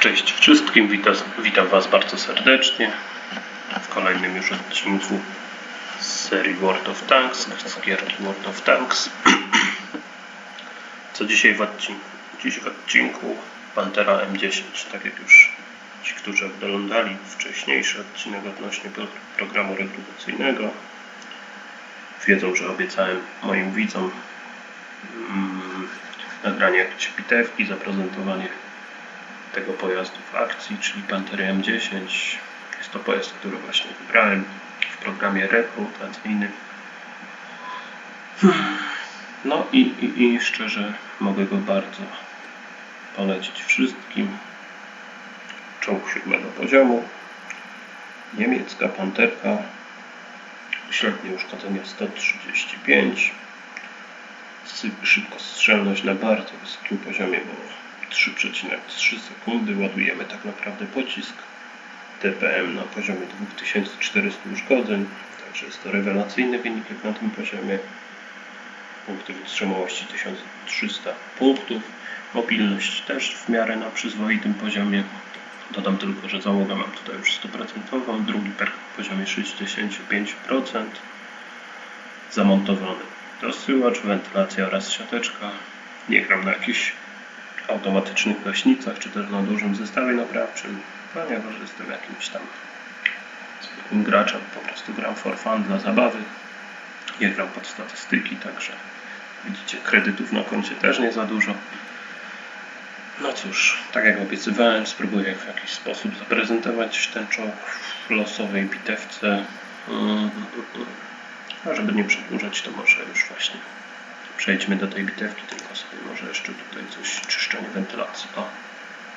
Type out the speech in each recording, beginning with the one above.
Cześć wszystkim, witam, witam Was bardzo serdecznie w kolejnym już odcinku z serii World of Tanks, z gierki World of Tanks. Co dzisiaj w odcinku? Dziś w odcinku Pantera M10, tak jak już ci, którzy oglądali wcześniejszy odcinek odnośnie pro- programu rekrutacyjnego, wiedzą, że obiecałem moim widzom mm, nagranie jakiejś bitewki, zaprezentowanie tego pojazdu w akcji, czyli Pantery M10. Jest to pojazd, który właśnie wybrałem w programie rekrutacyjnym. No i, i, i szczerze mogę go bardzo polecić wszystkim. Czołg siódmego poziomu. Niemiecka panterka. Średnie uszkodzenie 135. Sy- Szybkostrzelność na bardzo wysokim poziomie, bo 3,3 sekundy ładujemy tak naprawdę pocisk TPM na poziomie 2400 uszkodzeń, także jest to rewelacyjny wynik jak na tym poziomie. Punkty wytrzymałości 1300 punktów, mobilność też w miarę na przyzwoitym poziomie. Dodam tylko, że załogę mam tutaj już 100%, drugi perk w poziomie 65%, zamontowany dosyłacz, wentylacja oraz siateczka. Nie gram na jakichś automatycznych gaśnicach, czy też na dużym zestawie naprawczym, ponieważ jestem jakimś tam zwykłym graczem, po prostu gram for fun dla zabawy. Nie gram pod statystyki, także widzicie, kredytów na koncie też nie za dużo. No cóż, tak jak obiecywałem, spróbuję w jakiś sposób zaprezentować ten czołg w losowej bitewce. Mm, A żeby nie przedłużać, to może już właśnie przejdźmy do tej bitewki, tylko sobie może jeszcze tutaj coś czyszczenie wentylacji. O,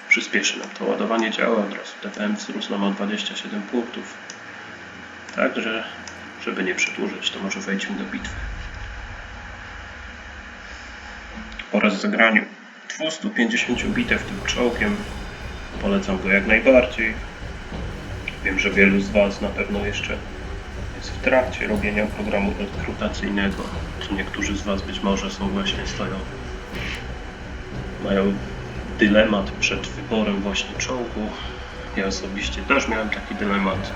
przyspieszy nam to ładowanie działa, od razu TPM wzrósł nam o 27 punktów. Także, żeby nie przedłużać, to może wejdźmy do bitwy. Po raz zagraniu 250 bitew tym czołgiem. Polecam go jak najbardziej. Wiem, że wielu z Was na pewno jeszcze jest w trakcie robienia programu rekrutacyjnego. Czy niektórzy z Was być może są właśnie stoją, mają dylemat przed wyborem właśnie czołgu. Ja osobiście też miałem taki dylemat.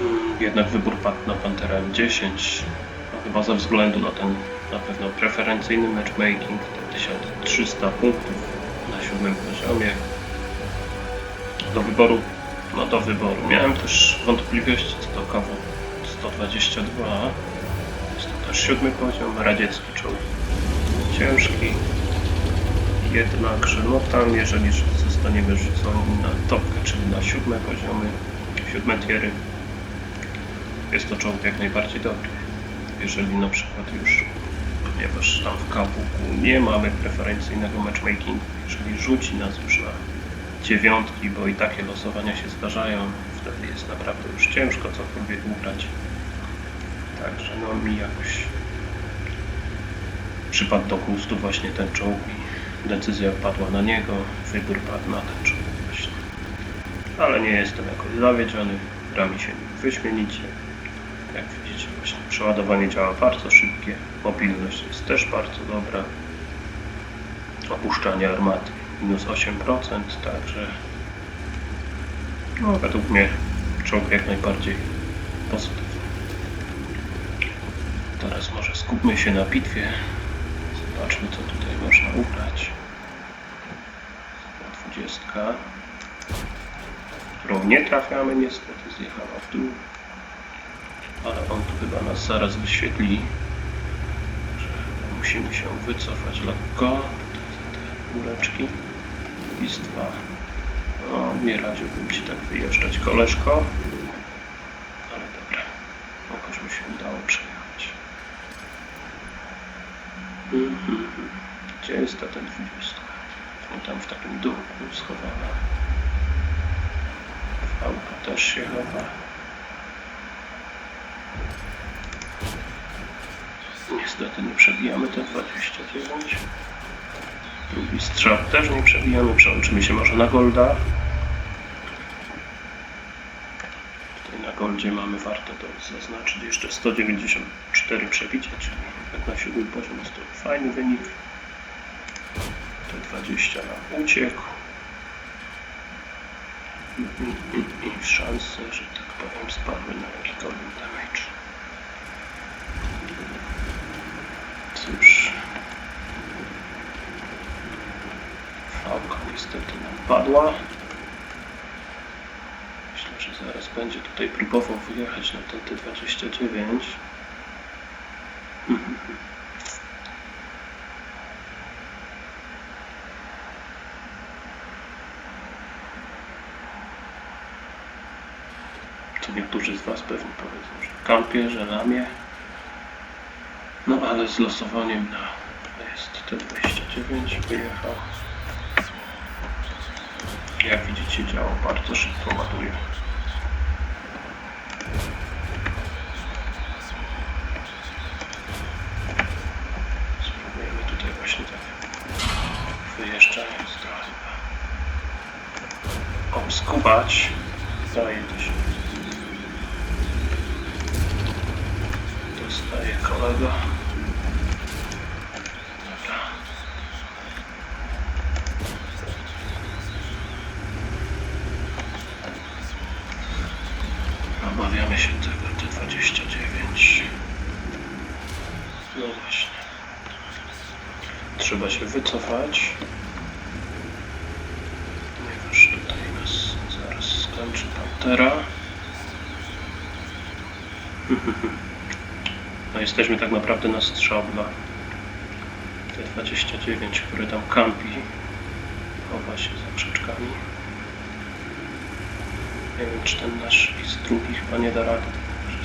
Mm, Jednak wybór padł na Pantera M10. No, chyba ze względu na ten na pewno preferencyjny matchmaking, te 1300 punktów na siódmym poziomie. Do wyboru no do wyboru. Miałem też wątpliwości co do kawu 122. Jest to też siódmy poziom, radziecki czołg. Ciężki. Jednakże, no tam, jeżeli zostaniemy rzuconi na topkę, czyli na siódme poziomy, siódme tiery, jest to czołg jak najbardziej dobry. Jeżeli na przykład już, ponieważ tam w KWQ nie mamy preferencyjnego matchmakingu, jeżeli rzuci nas już na dziewiątki, bo i takie losowania się zdarzają. Wtedy jest naprawdę już ciężko cokolwiek ugrać. Także no mi jakoś przypadł do gustu właśnie ten czołg i decyzja padła na niego, wybór padł na ten czołg właśnie. Ale nie jestem jakoś zawiedziony, gra mi się wyśmienicie. Jak widzicie właśnie przeładowanie działa bardzo szybkie, mobilność jest też bardzo dobra opuszczanie armaty minus 8%, także no, według mnie czołg jak najbardziej pozytywny. Teraz może skupmy się na bitwie. Zobaczmy co tutaj można ugrać. 20, którą nie trafiamy niestety, zjechała w dół. Ale on tu chyba nas zaraz wyświetli. Że musimy się wycofać lekko góreczki. Listwa. No, nie radziłbym Ci tak wyjeżdżać, koleżko. Ale dobra. Jakoś mi się udało przejechać. Gdzie jest ta ten 20? No, tam w takim duchu schowana. Auto też się chowa. Niestety nie przebijamy te 29. Drugi strzał też nie przebijamy. Przełączymy się może na Golda. Tutaj na Goldzie mamy warte to zaznaczyć jeszcze 194 przebicie, czyli na siódmym poziom jest to fajny wynik. Te 20 nam uciekł. i, i szanse, że tak powiem, spadły na jakikolwiek damage. Cóż. Fałka niestety nam padła. Myślę, że zaraz będzie tutaj próbował wyjechać na ten T29. To niektórzy z Was pewnie powiedzą, że kampie, że lamie. No ale z losowaniem na jest T29 wyjechał. Jak widzicie działa bardzo szybko ładuje. Spróbujemy tutaj właśnie tak wyjeżdżając trochę obskubać. Daje to się. Dostaje kolega. Dobra. Obawiamy się tego T29. No właśnie. Trzeba się wycofać. Ponieważ tutaj nas zaraz skończy Pantera. No jesteśmy tak naprawdę na strzał dla T29, który tam kampi. Chowa się za krzaczkami. Nie wiem, czy ten nasz z drugi chyba nie da rady,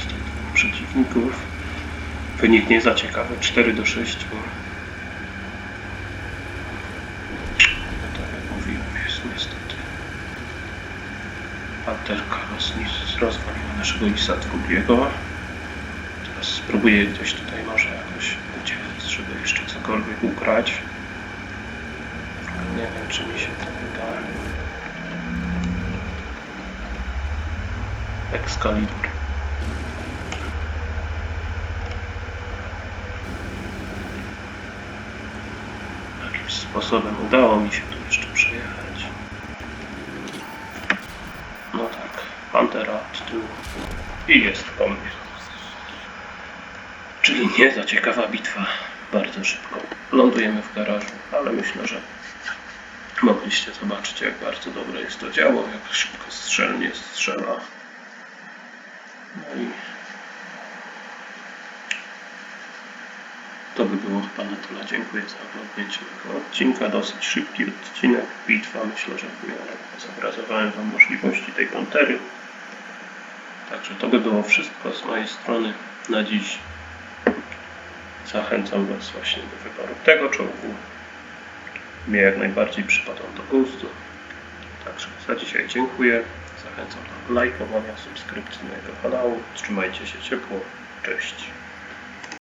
dwóch przeciwników. Wynik nie za ciekawy, 4 do 6. No tak jak mówiłem, jest niestety. Panterka rozwaliła naszego Isa drugiego. Teraz spróbuję gdzieś tutaj może jakoś uciec, żeby jeszcze cokolwiek ugrać. Nie wiem, czy mi się to uda. Excalibur. Jakimś sposobem udało mi się tu jeszcze przejechać. No tak, Pantera od tyłu i jest po mnie. Czyli nie za ciekawa bitwa. Bardzo szybko lądujemy w garażu, ale myślę, że mogliście zobaczyć, jak bardzo dobre jest to działo, jak szybko strzelnie strzela. To by było chyba na tyle. Dziękuję za oglądnięcie tego odcinka. Dosyć szybki odcinek. Bitwa myślę, że w miarę zobrazowałem Wam możliwości tej pantery. Także to by było wszystko z mojej strony na dziś. Zachęcam Was właśnie do wyboru tego czołgu. Mnie jak najbardziej przypadał do gustu. Także za dzisiaj dziękuję. Zachęcam do lajkowania, subskrypcji mojego kanału. Trzymajcie się ciepło. Cześć.